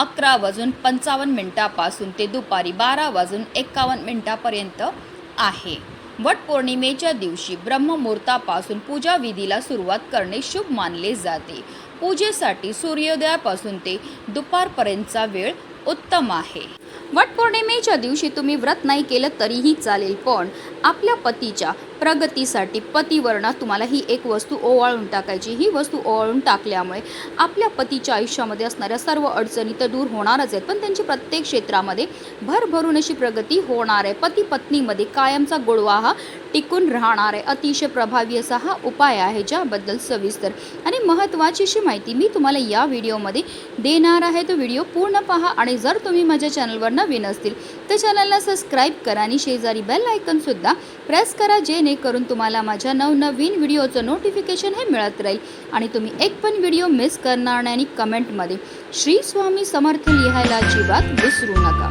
अकरा वाजून पंचावन्न मिनिटापासून ते दुपारी बारा वाजून एकावन्न मिनिटापर्यंत आहे. वटपौर्णिमेच्या दिवशी ब्रह्ममुहूर्तापासून पूजा विधीला सुरुवात करणे शुभ मानले जाते. पूजेसाठी सूर्योदयापासून ते दुपारपर्यंतचा वेळ उत्तम आहे. वटपौर्णिमेच्या दिवशी तुम्ही व्रत नाही केलं तरीही चालेल पण आपल्या पतीच्या प्रगतीसाठी पतिवर्णात तुम्हाला ही एक वस्तू ओवाळून टाकायची. ही वस्तू ओवाळून टाकल्यामुळे आपल्या पतीच्या आयुष्यामध्ये असणाऱ्या सर्व अडचणी तर दूर होणारच आहेत. पण त्यांची प्रत्येक क्षेत्रामध्ये भरभरून अशी प्रगती होणार आहे. पती पत्नीमध्ये कायमचा गोडवा हा टिकून राहणार आहे. अतिशय प्रभावी असा हा उपाय आहे ज्याबद्दल सविस्तर आणि महत्त्वाची अशी माहिती मी तुम्हाला या व्हिडिओमध्ये देणार आहे. तो व्हिडिओ पूर्ण पहा आणि जर तुम्ही माझ्या चॅनलवर नवीन असतील तर चॅनलला सबस्क्राईब करा आणि शेजारी बेल आयकनसुद्धा प्रेस करा जेणेकरून तुम्हाला माझ्या नवनवीन व्हिडिओचं नोटिफिकेशन हे मिळत राहील. आणि तुम्ही एक पण व्हिडिओ मिस करणार नाही आणि कमेंटमध्ये श्री स्वामी समर्थ लिहायला अजिबात विसरू नका.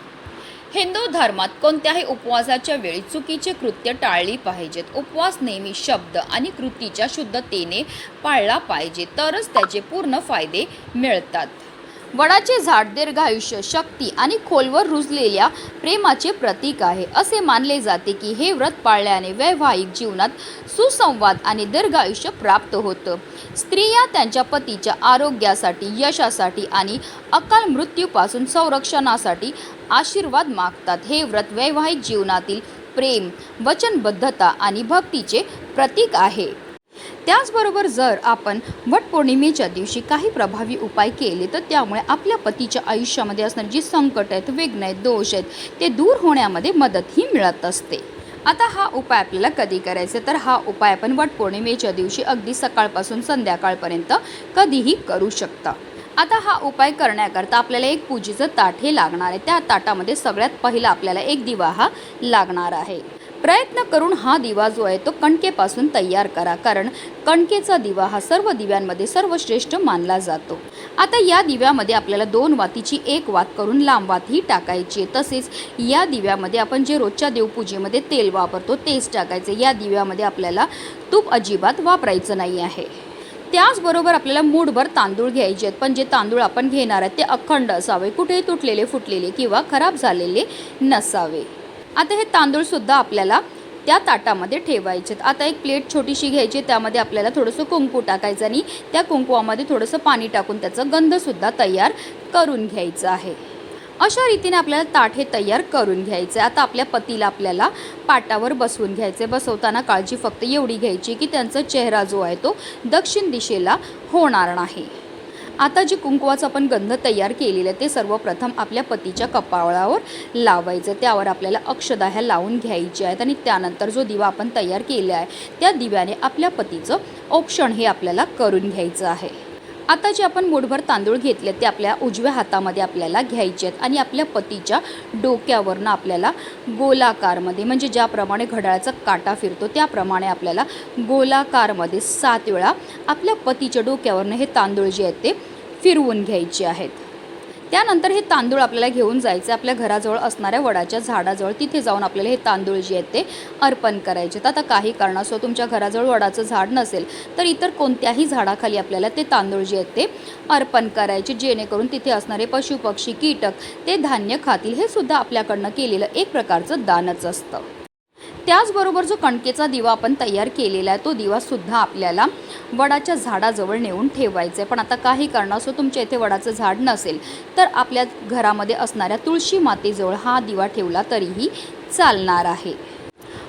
हिंदू धर्मात कोणत्याही उपवासाच्या वेळी चुकीचे कृत्य टाळली पाहिजेत. उपवास नेहमी शब्द आणि कृतीच्या शुद्धतेने पाळला पाहिजे तरच त्याचे पूर्ण फायदे मिळतात. वडाचे झाड दीर्घायुष्य शक्ती आणि खोलवर रुजलेल्या प्रेमाचे प्रतीक आहे. असे मानले जाते की हे व्रत पाळल्याने वैवाहिक जीवनात सुसंवाद आणि दीर्घायुष्य प्राप्त होतं. स्त्रिया त्यांच्या पतीच्या आरोग्यासाठी यशासाठी आणि अकाल मृत्यूपासून संरक्षणासाठी आशीर्वाद मागतात. हे व्रत वैवाहिक जीवनातील प्रेम वचनबद्धता आणि भक्तीचे प्रतीक आहे. त्याचबरोबर जर आपण वटपौर्णिमेच्या दिवशी काही प्रभावी उपाय केले तर त्यामुळे आपल्या पतीच्या आयुष्यामध्ये असणारी जी संकट आहेत विघ्न आहेत दोष आहेत ते दूर होण्यामध्ये मदतही मिळत असते. आता हा उपाय आपल्याला कधी करायचा तर हा उपाय आपण वटपौर्णिमेच्या दिवशी अगदी सकाळपासून संध्याकाळपर्यंत कधीही करू शकता. आता हा उपाय करण्याकरता आपल्याला एक पूजेचं ताट हे लागणार आहे. त्या ताटामध्ये सगळ्यात पहिला आपल्याला एक दिवा हा लागणार आहे. प्रयत्न करून हा दिवा जो आहे तो कणकेपासून तयार करा कारण कणकेचा दिवा हा सर्व दिव्यांमध्ये सर्वश्रेष्ठ मानला जातो. आता या दिव्यामध्ये आपल्याला दोन वातीची एक वात करून लांब वात ही टाकायची आहे. तसेच या दिव्यामध्ये आपण जे रोजच्या देवपूजेमध्ये तेल वापरतो तेच टाकायचे. या दिव्यामध्ये आपल्याला तूप अजिबात वापरायचं नाही आहे. त्याचबरोबर आपल्याला मूठभर तांदूळ घ्यायचे आहेत. पण जे तांदूळ आपण घेणार आहेत ते अखंड असावे कुठेही तुटलेले फुटलेले किंवा खराब झालेले नसावे. आता हे तांदूळसुद्धा आपल्याला त्या ताटामध्ये ठेवायचे आता एक प्लेट छोटीशी घ्यायची त्यामध्ये आपल्याला थोडंसं कुंकू टाकायचं आणि त्या कुंकुवामध्ये थोडंसं पाणी टाकून त्याचं गंधसुद्धा तयार करून घ्यायचं आहे. अशा रीतीने आपल्याला ताट हे तयार करून घ्यायचं आहे. आता आपल्या पतीला आपल्याला पाटावर बसवून घ्यायचे बसवताना काळजी फक्त एवढी घ्यायची की त्यांचा चेहरा जो आहे तो दक्षिण दिशेला होणार नाही. आता जे कुंकवाचं आपण गंध तयार केलेलं आहे ते सर्वप्रथम आपल्या पतीच्या कपाळावर लावायचं. त्यावर आपल्याला अक्षदा ह्या लावून घ्यायच्या आहेत आणि त्यानंतर जो दिवा आपण तयार केला आहे त्या दिव्याने आपल्या पतीचं औक्षण हे आपल्याला करून घ्यायचं आहे. आता जे आपण मुठभर तांदूळ घेतले ते आपल्या उजव्या हातामध्ये आपल्याला घ्यायचे आहेत आणि आपल्या पतीच्या डोक्यावरनं आपल्याला गोलाकारमध्ये म्हणजे ज्याप्रमाणे घड्याळाचा काटा फिरतो त्याप्रमाणे आपल्याला गोलाकारमध्ये सात वेळा आपल्या पतीच्या डोक्यावरनं हे तांदूळ जे आहेत ते फिरवून घ्यायचे आहेत. त्यानंतर हे तांदूळ आपल्याला घेऊन जायचे आपल्या घराजवळ असणाऱ्या वडाच्या झाडाजवळ. तिथे जाऊन आपल्याला हे तांदूळ जे आहेत ते अर्पण करायचे तर आता काही कारणास्तव तुमच्या घराजवळ वडाचं झाड नसेल तर इतर कोणत्याही झाडाखाली आपल्याला ते तांदूळ जे आहेत ते अर्पण करायचे जेणेकरून तिथे असणारे पशु पक्षी कीटक ते धान्य खातील. हे सुद्धा आपल्याकडनं केलेलं एक प्रकारचं दानच असतं. त्याचबरोबर जो कणकेचा दिवा आपण तयार केलेला आहे तो दिवासुद्धा आपल्याला वडाच्या झाडाजवळ नेऊन ठेवायचं. आहे पण आता काही कारणास्तव तुमच्या इथे वडाचं झाड नसेल तर आपल्या घरामध्ये असणाऱ्या तुळशी मातेजवळ हा दिवा ठेवला तरीही चालणार आहे.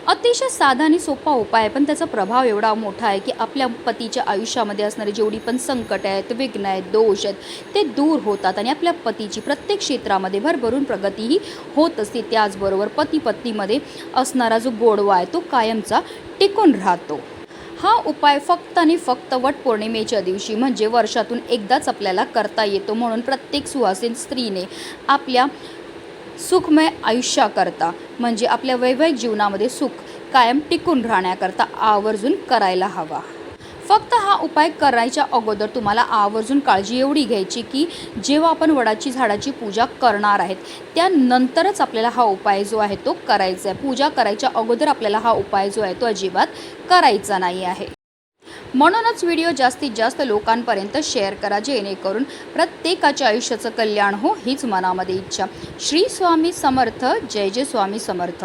अतिशय साधा आणि सोपा उपाय आहे पण त्याचा प्रभाव एवढा मोठा आहे की आपल्या पतीच्या आयुष्यामध्ये असणारे जेवढी पण संकट आहेत विघ्न आहेत दोष आहेत ते दूर होतात आणि आपल्या पतीची प्रत्येक क्षेत्रामध्ये भरभरून प्रगतीही होत असते. त्याचबरोबर पती पत्नीमध्ये असणारा जो गोडवा आहे तो कायमचा टिकून राहतो. हा उपाय फक्त आणि फक्त वटपौर्णिमेच्या दिवशी म्हणजे वर्षातून एकदाच आपल्याला करता येतो म्हणून प्रत्येक सुवासीन स्त्रीने आपल्या सुखमय आयुष्याकरता म्हणजे आपल्या वैवाहिक जीवनामध्ये सुख कायम टिकून राहण्याकरता आवर्जून करायला हवा. फक्त हा उपाय करायच्या अगोदर तुम्हाला आवर्जून काळजी एवढी घ्यायची की जेव्हा आपण वडाची झाडाची पूजा करणार आहेत त्यानंतरच आपल्याला हा उपाय जो आहे तो करायचा आहे. पूजा करायच्या अगोदर आपल्याला हा उपाय जो आहे तो अजिबात करायचा नाही आहे. म्हणूनच व्हिडिओ जास्तीत जास्त लोकांपर्यंत शेअर करा जेणेकरून प्रत्येकाच्या आयुष्याचं कल्याण हो हीच मनामध्ये इच्छा. श्री स्वामी समर्थ जय जय स्वामी समर्थ.